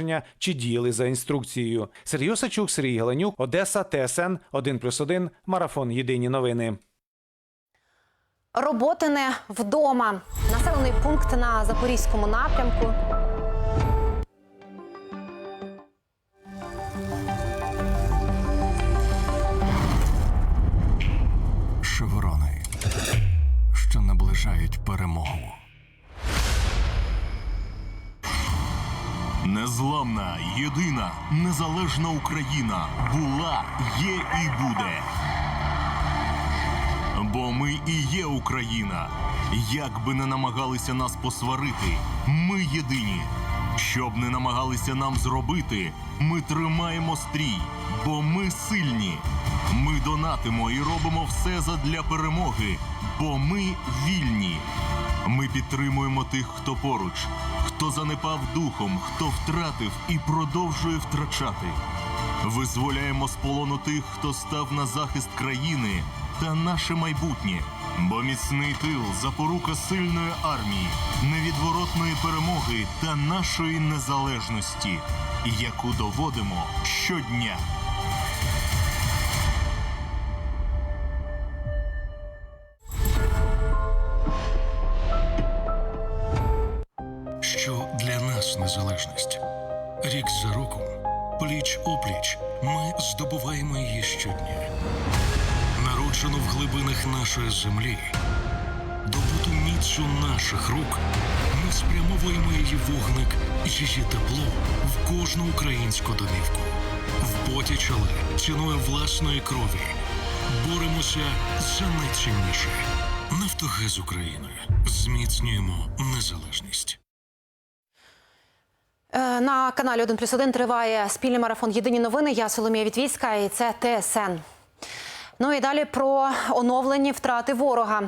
повноваження чи діяли за інструкцією. Сергій Осачук, Сергій Галенюк, Одеса, ТСН 1+,1, Марафон. Єдині новини. Роботи не вдома. Населений пункт на запорізькому напрямку. шеврони, що наближають перемогу. Незламна, єдина, незалежна Україна була, є і буде. Бо ми і є Україна. Як би не намагалися нас посварити, ми єдині. Щоб не намагалися нам зробити, ми тримаємо стрій, бо ми сильні. Ми донатимо і робимо все задля перемоги, бо ми вільні. Ми підтримуємо тих, хто поруч, хто занепав духом, хто втратив і продовжує втрачати. Визволяємо з полону тих, хто став на захист країни та наше майбутнє. Бо міцний тил запорука сильної армії, невідворотної перемоги та нашої незалежності, яку доводимо щодня. Нас незалежність? Рік за роком, пліч опліч, ми здобуваємо її щодня. Народжену в глибинах нашої землі, добуту міцю наших рук, ми спрямовуємо її вогник, її тепло в кожну українську домівку. В поті чоли, ціною власної крові. Боремося за найцінніше. Нафтогаз України. Зміцнюємо незалежність. Е, На каналі 1 плюс 1 триває спільний марафон Єдині новини. Я Соломія Вітвіцька і це ТСН. Ну і далі про оновлені втрати ворога.